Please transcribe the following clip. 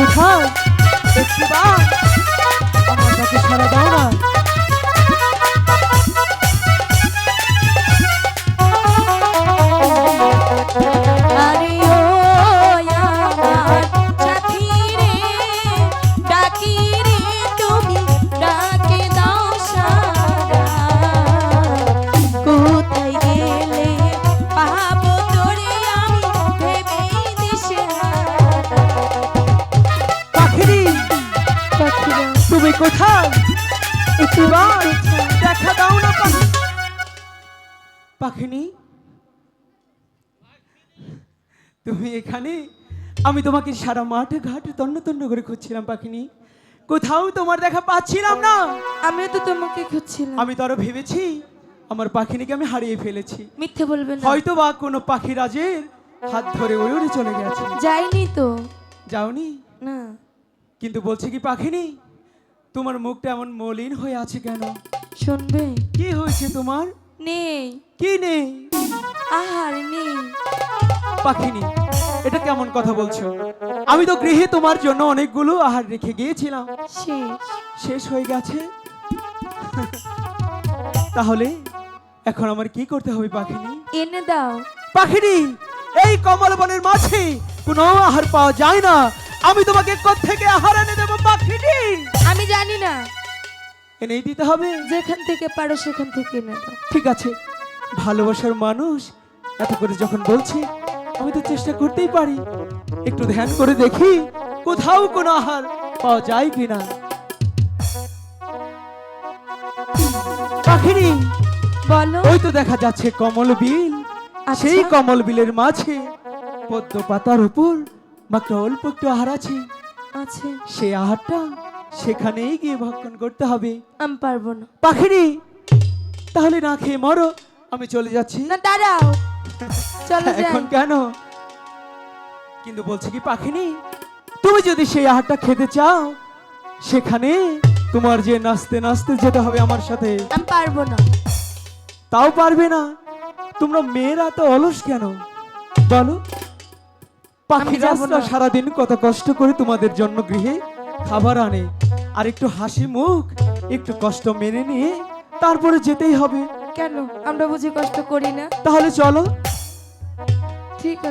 তুমি দেখতে একটু কোথায় একটু দেখা দাও না পাখি পাখিনি? তুমি এখানে? আমি তোমাকে সারা মাঠে ঘাটে তন্ন তন্ন করে খুঁজছিলাম পাখিনি। কোথাও তোমার দেখা পাচ্ছিলাম না। আমি তো তোমাকে খুঁজছিলাম। আমি তো আরও ভেবেছি আমার পাখিনিকে আমি হারিয়ে ফেলেছি। মিথ্যে বলবে না। হয়তো বা কোনো পাখি রাজের হাত ধরে উড়ে উড়ে চলে গেছে। যাইনি তো। যাওনি? না। কিন্তু বলছে কি পাখিনি? তোমার মুখটা এমন মলিন হয়ে আছে কেন? শুনবে? কি হয়েছে তোমার? নেই। কি নেই? আহার নেই। পাখিনি এটা কেমন কথা বলছো? আমি তো গৃহে তোমার জন্য অনেকগুলো আহার রেখে গিয়েছিলাম। শেষ। শেষ হয়ে গেছে। তাহলে এখন আমার কি করতে হবে পাখিনি? এনে দাও। পাখিনি এই কমল বনের মাঝে কোনো আহার পাওয়া যায় না। আমি তোমাকে থেকে আহার এনে দেবো পাখিনি আমি জানি না। এনেই দিতে হবে। যেখান থেকে পারো সেখান থেকে এনে দাও। ঠিক আছে। ভালোবাসার মানুষ এত করে যখন বলছে আমি তো চেষ্টা করতেই পারি। একটু ধ্যান করে দেখি কোথাও কোনো আহার পাওয়া যায় কিনা। পাখিনি বলো। ওই তো দেখা যাচ্ছে কমল বিল। আচ্ছা। সেই কমল বিলের মাঝে পদ্ম পাতার উপর মাত্র অল্প একটু আহার আছে। আছে। সেই আহারটা সেখানেই গিয়ে ভক্ষণ করতে হবে। আমি পারব না। পাখিনি তাহলে না খেয়ে মরো। আমি চলে যাচ্ছি। না দাঁড়াও। চলো যাই। এখন কেন? কিন্তু বলছে কি পাখিনি তুমি যদি সেই আহারটা খেতে চাও সেখানে তোমার যে নাচতে নাচতে যেতে হবে আমার সাথে। আমি পারব না। তাও পারবে না। তোমরা মেয়েরা তো অলস কেন? বলো। পাখিরা রাস্তা সারাদিন কত কষ্ট করে তোমাদের জন্য গৃহে খাবার আনে। আর একটু হাসি মুখ একটু কষ্ট মেনে নিয়ে তারপরে যেতেই হবে। কেন? আমরা বুঝি কষ্ট করি না। তাহলে চলো। ঠিক আছে।